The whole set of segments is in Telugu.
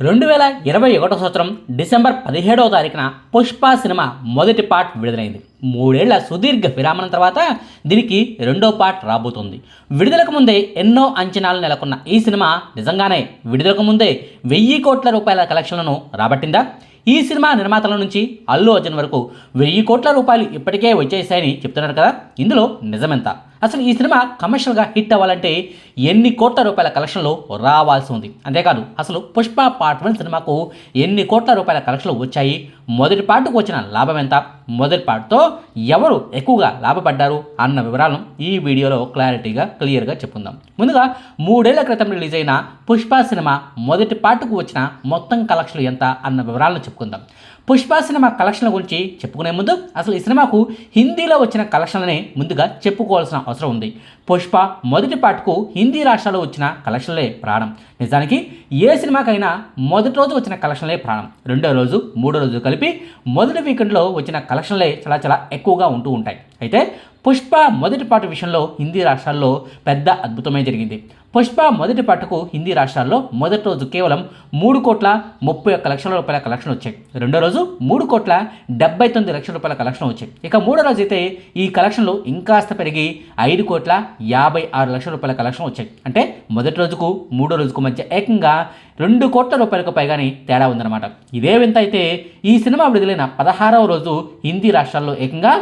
రెండు వేల ఇరవై ఒకటో సంవత్సరం డిసెంబర్ పదిహేడవ తారీఖున పుష్ప సినిమా మొదటి పార్ట్ విడుదలైంది. మూడేళ్ళ సుదీర్ఘ విరామం తర్వాత దీనికి రెండో పార్ట్ రాబోతుంది. విడుదలకు ముందే ఎన్నో అంచనాలు నెలకొన్న ఈ సినిమా నిజంగానే విడుదలకు ముందే వెయ్యి కోట్ల రూపాయల కలెక్షన్లను రాబట్టిందా? ఈ సినిమా నిర్మాతల నుంచి అల్లు అర్జున్ వరకు వెయ్యి కోట్ల రూపాయలు ఇప్పటికే వచ్చేసాయని చెప్తున్నారు కదా? ఇందులో నిజమెంత? అసలు ఈ సినిమా కమర్షియల్గా హిట్ అవ్వాలంటే ఎన్ని కోట్ల రూపాయల కలెక్షన్లు రావాల్సి ఉంది. అంతేకాదు అసలు పుష్ప పార్ట్ వన్ సినిమాకు ఎన్ని కోట్ల రూపాయల కలెక్షన్లు వచ్చాయి? మొదటి పార్ట్కు వచ్చిన లాభం ఎంత? మొదటి పార్ట్తో ఎవరు ఎక్కువగా లాభపడ్డారు? అన్న వివరాలను ఈ వీడియోలో క్లారిటీగా క్లియర్గా చెప్పుకుందాం. ముందుగా మూడేళ్ళ క్రితం రిలీజ్ అయిన పుష్ప సినిమా మొదటి పార్ట్కు వచ్చిన మొత్తం కలెక్షన్లు ఎంత? అన్న వివరాలను చెప్పుకుందాం. పుష్ప సినిమా కలెక్షన్ల గురించి చెప్పుకునే ముందు అసలు ఈ సినిమాకు హిందీలో వచ్చిన కలెక్షన్లనే ముందుగా చెప్పుకోవాల్సిన అవసరం ఉంది. పుష్ప మొదటి పాటకు హిందీ రాష్ట్రాల్లో వచ్చిన కలెక్షన్లే ప్రాణం. నిజానికి ఏ సినిమాకైనా మొదటి రోజు వచ్చిన కలెక్షన్లే ప్రాణం. రెండో రోజు మూడో రోజు కలిపి మొదటి వీకెండ్లో వచ్చిన కలెక్షన్లే చాలా చాలా ఎక్కువగా ఉంటూ ఉంటాయి. అయితే పుష్ప మొదటి పాట విషయంలో హిందీ రాష్ట్రాల్లో పెద్ద అద్భుతమే జరిగింది. పుష్ప మొదటి పాటకు హిందీ రాష్ట్రాల్లో మొదటి రోజు కేవలం మూడు కోట్ల ముప్పై ఒక్క లక్షల రూపాయల కలెక్షన్ వచ్చాయి. రెండో రోజు మూడు కోట్ల డెబ్బై తొమ్మిది లక్షల రూపాయల కలెక్షన్ వచ్చాయి. ఇక మూడో రోజు అయితే ఈ కలెక్షన్లు ఇంకాస్త పెరిగి ఐదు కోట్ల యాభై ఆరు లక్షల రూపాయల కలెక్షన్ వచ్చాయి. అంటే మొదటి రోజుకు మూడో రోజుకు మధ్య ఏకంగా రెండు కోట్ల రూపాయలకు పైగానే తేడా ఉందన్నమాట. ఇదే వింత అయితే ఈ సినిమా విడుదలైన పదహారవ రోజు హిందీ రాష్ట్రాల్లో ఏకంగా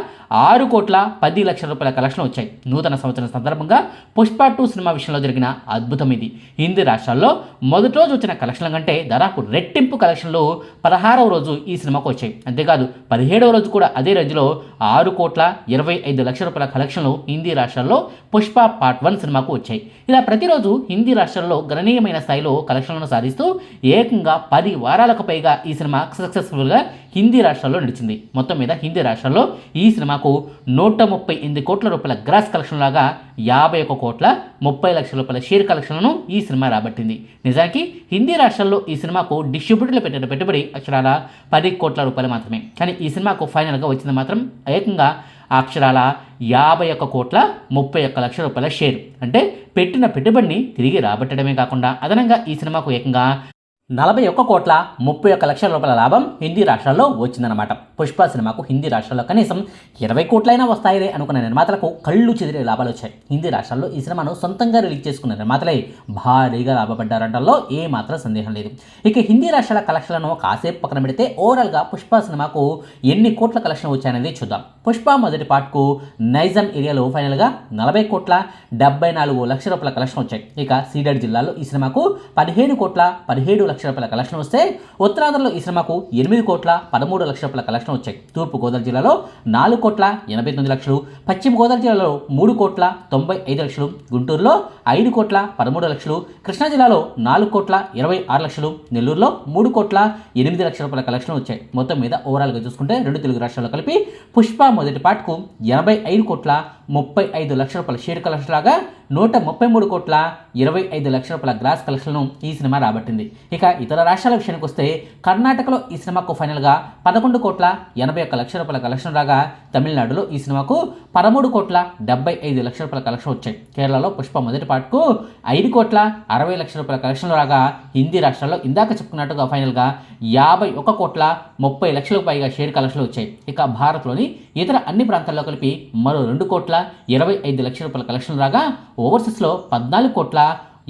ఆరు కోట్ల పది లక్షల రూపాయల కలెక్షన్ వచ్చాయి. నూతన సంవత్సరం సందర్భంగా పుష్ప టూ సినిమా విషయంలో జరిగిన అద్భుతం ఇది హిందీ రాష్ట్రాల్లో మొదటి రోజు వచ్చిన కలెక్షన్ల కంటే దాదాపు రెట్టింపు కలెక్షన్లు పదహారవ రోజు ఈ సినిమాకు వచ్చాయి. అంతేకాదు పదిహేడవ రోజు కూడా అదే రేంజ్లో ఆరు కోట్ల ఇరవై ఐదు లక్షల రూపాయల కలెక్షన్లు హిందీ రాష్ట్రాల్లో పుష్ప పార్ట్ వన్ సినిమాకు వచ్చాయి. ఇలా ప్రతిరోజు హిందీ రాష్ట్రాల్లో గణనీయమైన స్థాయిలో కలెక్షన్లను సాధిస్తూ ఏకంగా పది వారాలకు పైగా ఈ సినిమా సక్సెస్ఫుల్గా హిందీ రాష్ట్రాల్లో నడిచింది. మొత్తం మీద హిందీ రాష్ట్రాల్లో ఈ సినిమాకు నూట ముప్పై ఎనిమిది కోట్ల రూపాయల గ్రాస్ కలెక్షన్ లాగా యాభై ఒక కోట్ల ముప్పై లక్షల రూపాయల షేర్ కలెక్షన్లను ఈ సినిమా రాబట్టింది. నిజానికి హిందీ రాష్ట్రాల్లో ఈ సినిమాకు డిస్ట్రిబ్యూటర్లు పెట్టిన పెట్టుబడి అక్షరాల పది కోట్ల రూపాయలు మాత్రమే. కానీ ఈ సినిమాకు ఫైనల్గా వచ్చింది మాత్రం ఏకంగా అక్షరాల యాభై ఒక్క కోట్ల ముప్పై ఒక్క లక్షల రూపాయల షేర్. అంటే పెట్టిన పెట్టుబడిని తిరిగి రాబట్టడమే కాకుండా అదనంగా ఈ సినిమాకు ఏకంగా నలభై ఒక్క కోట్ల ముప్పై ఒక్క లక్షల రూపాయల లాభం హిందీ రాష్ట్రాల్లో వచ్చిందనమాట పుష్ప సినిమాకు హిందీ రాష్ట్రాల్లో కనీసం ఇరవై కోట్లైనా వస్తాయిలే అనుకున్న నిర్మాతలకు కళ్ళు చెదిరే లాభాలు వచ్చాయి. హిందీ రాష్ట్రాల్లో ఈ సినిమాను సొంతంగా రిలీజ్ చేసుకున్న నిర్మాతలే భారీగా లాభపడ్డారంటల్లో ఏమాత్రం సందేహం లేదు. ఇక హిందీ రాష్ట్రాల కలెక్షన్లను కాసేపు పక్కన పెడితే ఓవరాల్గా పుష్ప సినిమాకు ఎన్ని కోట్ల కలెక్షన్ వచ్చాయనేది చూద్దాం. పుష్ప మొదటి పార్ట్కు నైజాం ఏరియాలో ఫైనల్గా నలభై కోట్ల డెబ్బై నాలుగు లక్షల రూపాయల కలెక్షన్ వచ్చాయి. ఇక సీడెడ్ జిల్లాలో ఈ సినిమాకు పదిహేను కోట్ల పదిహేడు లక్షల రూపాయల కలెక్షన్ వస్తే ఉత్తరాంధ్రలో ఈ సినిమాకు ఎనిమిది కోట్ల పదమూడు లక్షల రూపాయల కలెక్షన్ వచ్చాయి. తూర్పు గోదావరి జిల్లాలో నాలుగు కోట్ల ఎనభై తొమ్మిది లక్షలు పశ్చిమ గోదావరి జిల్లాలో మూడు కోట్ల తొంభై ఐదు లక్షలు గుంటూరులో ఐదు కోట్ల పదమూడు లక్షలు కృష్ణా జిల్లాలో నాలుగు కోట్ల ఇరవై ఆరు లక్షలు నెల్లూరులో మూడు కోట్ల ఎనిమిది లక్షల రూపాయల కలెక్షన్ వచ్చాయి. మొత్తం మీద ఓవరాల్గా చూసుకుంటే రెండు తెలుగు రాష్ట్రాల్లో కలిపి పుష్ప మొదటి పాటకు ఎనభై ఐదు కోట్ల ముప్పై ఐదు లక్షల రూపాయల షేర్ కలెక్షన్ లాగా నూట ముప్పై మూడు కోట్ల ఇరవై ఐదు లక్షల రూపాయల గ్రాస్ కలెక్షన్ను ఈ సినిమా రాబట్టింది. ఇక ఇతర రాష్ట్రాల విషయానికి వస్తే కర్ణాటకలో ఈ సినిమాకు ఫైనల్గా పదకొండు కోట్ల ఎనభై ఒక్క లక్షల రూపాయల కలెక్షన్ రాగా తమిళనాడులో ఈ సినిమాకు పదమూడు కోట్ల డెబ్బై ఐదు లక్షల రూపాయల కలెక్షన్ వచ్చాయి. కేరళలో పుష్ప మొదటి పాటకు ఐదు కోట్ల అరవై లక్షల రూపాయల కలెక్షన్లు రాగా హిందీ రాష్ట్రాల్లో ఇందాక చెప్పుకున్నట్టుగా ఫైనల్గా యాభై ఒక కోట్ల ముప్పై లక్షలకు పైగా షేర్ కలెక్షన్లు వచ్చాయి. ఇక భారత్లోని ఇతర అన్ని ప్రాంతాల్లో కలిపి మరో రెండు కోట్ల ఇరవై ఐదు లక్షల రూపాయల కలెక్షన్ రాగా ఓవర్సీస్లో పద్నాలుగు కోట్ల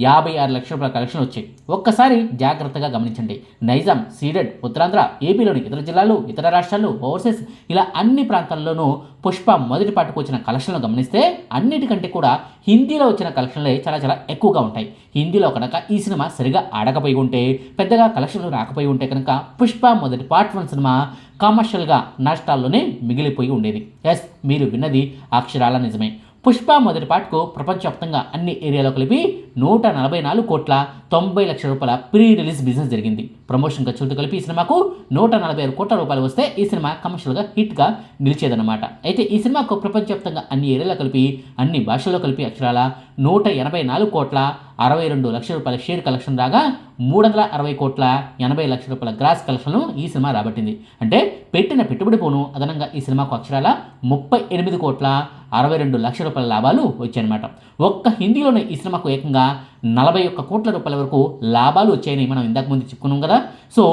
యాభై ఆరు లక్షల రూపాయల కలెక్షన్ వచ్చాయి. ఒక్కసారి జాగ్రత్తగా గమనించండి. నైజాం సీడెడ్ ఉత్తరాంధ్ర ఏపీలోని ఇతర జిల్లాలు ఇతర రాష్ట్రాలు ఓవర్సీస్ ఇలా అన్ని ప్రాంతాల్లోనూ పుష్ప మొదటి పాటకు వచ్చిన కలెక్షన్లు గమనిస్తే అన్నిటికంటే కూడా హిందీలో వచ్చిన కలెక్షన్లే చాలా చాలా ఎక్కువగా ఉంటాయి. హిందీలో కనుక ఈ సినిమా సరిగా ఆడకపోయి ఉంటే పెద్దగా కలెక్షన్లు రాకపోయి ఉంటే కనుక పుష్ప మొదటి పార్ట్ వన్ సినిమా కమర్షియల్గా నష్టాల్లోనే మిగిలిపోయి ఉండేది. ఎస్ మీరు విన్నది అక్షరాల నిజమే. పుష్ప మొదటి పాటకు ప్రపంచవ్యాప్తంగా అన్ని ఏరియాలో కలిపి నూట నలభై నాలుగు కోట్ల తొంభై లక్షల రూపాయల ప్రీ రిలీజ్ బిజినెస్ జరిగింది. ప్రమోషన్ ఖర్చులతో కలిపి ఈ సినిమాకు నూట నలభై ఆరు కోట్ల రూపాయలు వస్తే ఈ సినిమా కమర్షియల్గా హిట్గా నిలిచేదన్నమాట. అయితే ఈ సినిమాకు ప్రపంచవ్యాప్తంగా అన్ని ఏరియాలో కలిపి అన్ని భాషల్లో కలిపి అక్షరాల నూట ఎనభై నాలుగు కోట్ల అరవై రెండు లక్షల రూపాయల షేర్ కలెక్షన్ రాగా మూడు వందల అరవై కోట్ల ఎనభై లక్షల రూపాయల గ్రాస్ కలెక్షన్లు ఈ సినిమా రాబట్టింది. అంటే పెట్టిన పెట్టుబడి పోను అదనంగా ఈ సినిమాకు అక్షరాల ముప్పై ఎనిమిది కోట్ల అరవై రెండు లక్షల రూపాయల లాభాలు వచ్చాయన్నమాట. ఒక్క హిందీలోనే ఈ సినిమాకు ఏకంగా నలభై ఒక్క కోట్ల రూపాయల వరకు లాభాలు వచ్చాయని మనం ఇందాక ముందు చెప్పుకున్నాం కదా. సో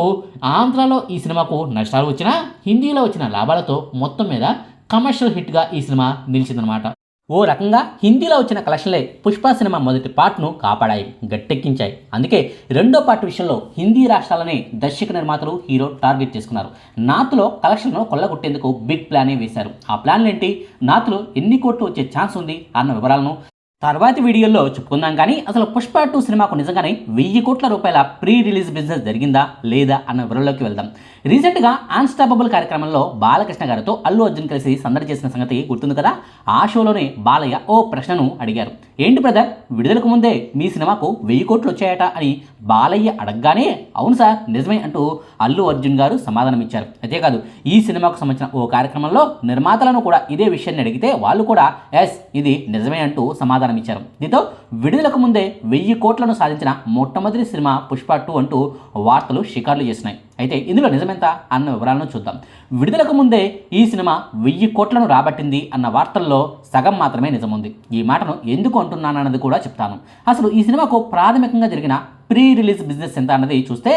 ఆంధ్రాలో ఈ సినిమాకు నష్టాలు వచ్చినా హిందీలో వచ్చిన లాభాలతో మొత్తం మీద కమర్షియల్ హిట్గా ఈ సినిమా నిలిచిందనమాట ఓ రకంగా హిందీలో వచ్చిన కలెక్షన్లే పుష్ప సినిమా మొదటి పార్ట్ను కాపాడాయి గట్టెక్కించాయి. అందుకే రెండో పార్ట్ విషయంలో హిందీ రాష్ట్రాలనే దర్శక నిర్మాతలు హీరో టార్గెట్ చేసుకున్నారు. నార్త్లో కలెక్షన్ను కొల్లగొట్టేందుకు బిగ్ ప్లానే వేశారు. ఆ ప్లాన్లు ఏంటి నార్త్లో ఎన్ని కోట్లు వచ్చే ఛాన్స్ ఉంది? అన్న వివరాలను తర్వాతి వీడియోలో చెప్పుకుందాం కానీ అసలు పుష్ప టూ సినిమాకు నిజంగానే వెయ్యి కోట్ల రూపాయల ప్రీ రిలీజ్ బిజినెస్ జరిగిందా లేదా అన్న వివరంలోకి వెళ్దాం. రీసెంట్గా అన్స్టాపబుల్ కార్యక్రమంలో బాలకృష్ణ గారితో అల్లు అర్జున్ కలిసి సందడి చేసిన సంగతి గుర్తుంది కదా? ఆ షోలోనే బాలయ్య ఓ ప్రశ్నను అడిగారు. ఏంటి బ్రదర్? విడుదలకు ముందే మీ సినిమాకు వెయ్యి కోట్లు వచ్చాయట అని బాలయ్య అడగగానే అవును సార్ నిజమే అంటూ అల్లు అర్జున్ గారు సమాధానం ఇచ్చారు అంతేకాదు ఈ సినిమాకు సంబంధించిన ఓ కార్యక్రమంలో నిర్మాతలను కూడా ఇదే విషయాన్ని అడిగితే వాళ్ళు కూడా ఎస్ ఇది నిజమే అంటూ సమాధానం ఇచ్చారు దీంతో విడుదలకు ముందే వెయ్యి కోట్లను సాధించిన మొట్టమొదటి సినిమా పుష్ప టూ అంటూ వార్తలు షికార్లు చేసినాయి అయితే ఇందులో నిజమెంత అన్న వివరాలను చూద్దాం. విడుదలకు ముందే ఈ సినిమా వెయ్యి కోట్లను రాబట్టింది అన్న వార్తల్లో సగం మాత్రమే నిజముంది. ఈ మాటను ఎందుకు అంటున్నానన్నది కూడా చెప్తాను. అసలు ఈ సినిమాకు ప్రాథమికంగా జరిగిన ప్రీ రిలీజ్ బిజినెస్ ఎంత అన్నది చూస్తే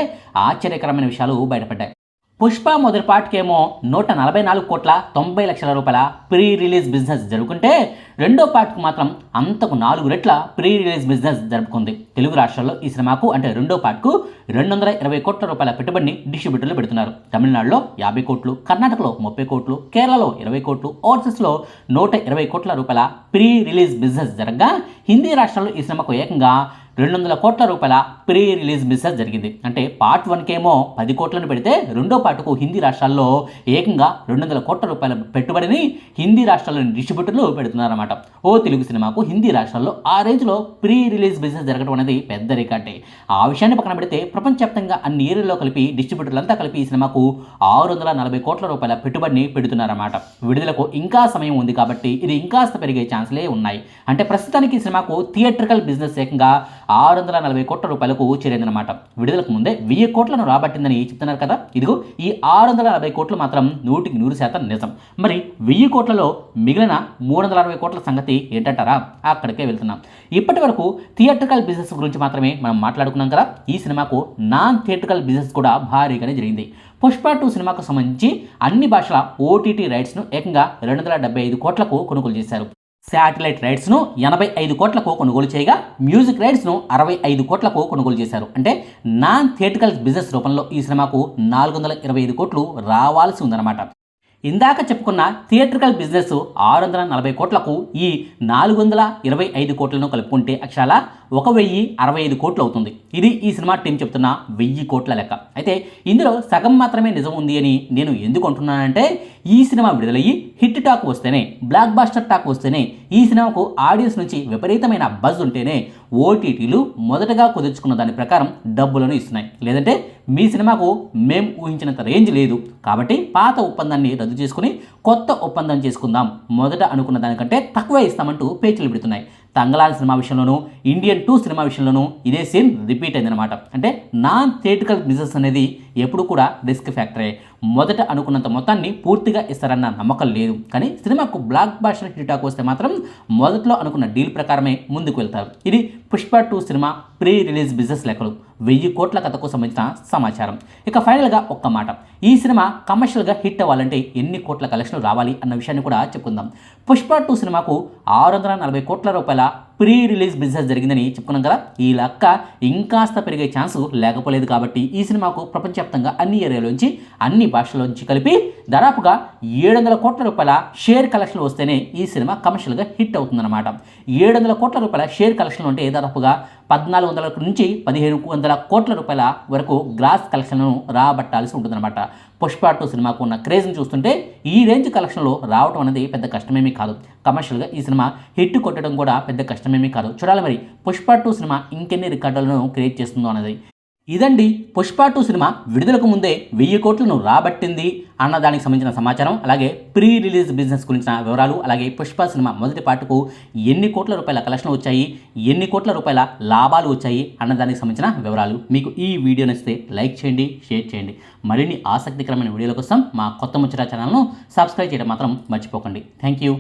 ఆశ్చర్యకరమైన విషయాలు బయటపడ్డాయి. పుష్ప మొదటి పార్ట్కేమో నూట నలభై నాలుగు కోట్ల తొంభై లక్షల రూపాయల ప్రీ రిలీజ్ బిజినెస్ జరుగుతుంటే రెండో పార్ట్కు మాత్రం అంతకు నాలుగు రెట్ల ప్రీ రిలీజ్ బిజినెస్ జరుపుకుంది. తెలుగు రాష్ట్రాల్లో ఈ సినిమాకు అంటే రెండో పార్ట్కు రెండు వందల ఇరవై కోట్ల రూపాయల పెట్టుబడిని డిస్ట్రిబ్యూటర్లు పెడుతున్నారు. తమిళనాడులో యాభై కోట్లు కర్ణాటకలో ముప్పై కోట్లు కేరళలో ఇరవై కోట్లు ఓవర్సీస్లో నూట ఇరవై కోట్ల రూపాయల ప్రీ రిలీజ్ బిజినెస్ జరగగా హిందీ రాష్ట్రాల్లో ఈ సినిమాకు ఏకంగా రెండు వందల కోట్ల రూపాయల ప్రీ రిలీజ్ బిజినెస్ జరిగింది. అంటే పార్ట్ వన్కేమో పది కోట్లను పెడితే రెండో పార్ట్కు హిందీ రాష్ట్రాల్లో ఏకంగా రెండు వందల కోట్ల రూపాయల పెట్టుబడిని హిందీ రాష్ట్రాల్లోని డిస్ట్రిబ్యూటర్లు పెడుతున్నారన్నమాట. ఓ తెలుగు సినిమాకు హిందీ రాష్ట్రాల్లో ఆ రేంజ్లో ప్రీ రిలీజ్ బిజినెస్ జరగడం అనేది పెద్ద రికార్డే ఆ విషయాన్ని పక్కన పెడితే ప్రపంచవ్యాప్తంగా అన్ని ఏరియాలో కలిపి డిస్ట్రిబ్యూటర్లంతా కలిపి ఈ సినిమాకు ఆరు వందల నలభై కోట్ల రూపాయల పెట్టుబడిని పెడుతున్నారన్నమాట. విడుదలకు ఇంకా సమయం ఉంది కాబట్టి ఇది ఇంకాస్త పెరిగే ఛాన్స్లే ఉన్నాయి. అంటే ప్రస్తుతానికి ఈ సినిమాకు థియేట్రికల్ బిజినెస్ ఏకంగా ఆరు వందల నలభై కోట్ల రూపాయలకు చేరిందనమాట విడుదలకు ముందే వెయ్యి కోట్లను రాబట్టిందని చెప్తున్నారు కదా? ఇదిగో ఈ ఆరు వందల నలభై కోట్లు మాత్రం నూటికి నూరు శాతం నిజం. మరి వెయ్యి కోట్లలో మిగిలిన మూడు వందల అరవై కోట్ల సంగతి ఏంటంటారా? అక్కడికే వెళ్తున్నాం. ఇప్పటి వరకు థియేట్రికల్ బిజినెస్ గురించి మాత్రమే మనం మాట్లాడుకున్నాం కదా? ఈ సినిమాకు నాన్ థియేట్రికల్ బిజినెస్ కూడా భారీగానే జరిగింది. పుష్ప టూ సినిమాకు సంబంధించి అన్ని భాషల ఓటీటీ రైట్స్ను ఏకంగా రెండు వందల డెబ్బై ఐదు కోట్లకు కొనుగోలు చేశారు. శాటిలైట్ రైట్స్ను ఎనభై ఐదు కోట్లకు కొనుగోలు చేయగా మ్యూజిక్ రైట్స్ను అరవై ఐదు కోట్లకు కొనుగోలు చేశారు. అంటే నాన్ థియేటికల్ బిజినెస్ రూపంలో ఈ సినిమాకు నాలుగు వందల ఇరవై ఐదు కోట్లు రావాల్సి ఉందన్నమాట. ఇందాక చెప్పుకున్న థియేట్రికల్ బిజినెస్ ఆరు వందల నలభై కోట్లకు ఈ నాలుగు వందల ఇరవై ఐదు కోట్లను కలుపుకుంటే అక్షరాల ఒక వెయ్యి అరవై ఐదు కోట్లు అవుతుంది. ఇది ఈ సినిమా టీం చెప్తున్న వెయ్యి కోట్ల లెక్క. అయితే ఇందులో సగం మాత్రమే నిజం ఉంది అని నేను ఎందుకు అంటున్నానంటే ఈ సినిమా విడుదలయ్యి టాక్ వస్తేనే బ్లాక్ బాస్టర్ టాక్ వస్తేనే ఈ సినిమాకు ఆడియన్స్ నుంచి విపరీతమైన బజ్ ఉంటేనే ఓటీటీలు మొదటగా కుదుర్చుకున్న దాని ప్రకారం డబ్బులను ఇస్తున్నాయి. లేదంటే మీ సినిమాకు మేము ఊహించినంత రేంజ్ లేదు. కాబట్టి పాత ఒప్పందాన్ని రద్దు చేసుకుని కొత్త ఒప్పందం చేసుకుందాం. మొదట అనుకున్న దానికంటే తక్కువ ఇస్తామంటూ పేచీలు పెడుతున్నాయి. తంగళాల సినిమా విషయంలోనూ ఇండియన్ టూ సినిమా విషయంలోనూ ఇదే సీన్ రిపీట్ అయిందనమాట అంటే నాన్ థియేటికల్ బిజినెస్ అనేది ఎప్పుడు కూడా రిస్క్ ఫ్యాక్టరే. మొదట అనుకున్నంత మొత్తాన్ని పూర్తిగా ఇస్తారన్న నమ్మకం లేదు. కానీ సినిమాకు బ్లాక్ బాస్టర్ హిట్ టాక్ వస్తే మాత్రం మొదట్లో అనుకున్న డీల్ ప్రకారమే ముందుకు వెళ్తారు. ఇది Pushpa two cinema pre release business లెక్కలు. వెయ్యి కోట్ల కథకు సంబంధించిన సమాచారం. ఇక ఫైనల్గా ఒక్క మాట. ఈ సినిమా కమర్షియల్గా హిట్ అవ్వాలంటే ఎన్ని కోట్ల కలెక్షన్లు రావాలి అన్న విషయాన్ని కూడా చెప్పుకుందాం. పుష్ప టూ సినిమాకు ఆరు వందల నలభై కోట్ల రూపాయల ప్రీ రిలీజ్ బిజినెస్ జరిగిందని చెప్పుకున్నాం కదా. ఈ లెక్క ఇంకాస్త పెరిగే ఛాన్స్ లేకపోలేదు కాబట్టి ఈ సినిమాకు ప్రపంచవ్యాప్తంగా అన్ని ఏరియాలోంచి అన్ని భాషల్లోంచి కలిపి దాదాపుగా ఏడు వందల కోట్ల రూపాయల షేర్ కలెక్షన్లు వస్తేనే ఈ సినిమా కమర్షియల్గా హిట్ అవుతుందన్నమాట. ఏడు వందల కోట్ల రూపాయల షేర్ కలెక్షన్లు అంటే దాదాపుగా పద్నాలుగు వందల నుంచి పదిహేను వందల కోట్ల రూపాయల వరకు గ్రాస్ కలెక్షన్లను రాబట్టాల్సి ఉంటుందన్నమాట. పుష్ప టూ సినిమాకు ఉన్న క్రేజ్ని చూస్తుంటే ఈ రేంజ్ కలెక్షన్లో రావడం అనేది పెద్ద కష్టమేమీ కాదు. కమర్షియల్గా ఈ సినిమా హిట్ కొట్టడం కూడా పెద్ద కష్టమేమీ కాదు. చూడాలి మరి పుష్ప టూ సినిమా ఇంకెన్ని రికార్డులను క్రియేట్ చేస్తుందో అనేది. ఇదండి పుష్ప టూ సినిమా. విడుదలకు ముందే వెయ్యి కోట్లను రాబట్టింది. అన్న దానికి సంబంధించిన సమాచారం అలాగే ప్రీ రిలీజ్ బిజినెస్ గురించిన వివరాలు అలాగే పుష్ప సినిమా మొదటి పాటకు ఎన్ని కోట్ల రూపాయల కలెక్షన్ వచ్చాయి ఎన్ని కోట్ల రూపాయల లాభాలు వచ్చాయి అన్న దానికి సంబంధించిన వివరాలు మీకు ఈ వీడియో నచ్చితే లైక్ చేయండి షేర్ చేయండి. మరిన్ని ఆసక్తికరమైన వీడియోల కోసం మా కొత్త ముచ్చట ఛానల్ను సబ్స్క్రైబ్ చేయడం మాత్రం మర్చిపోకండి. Thank you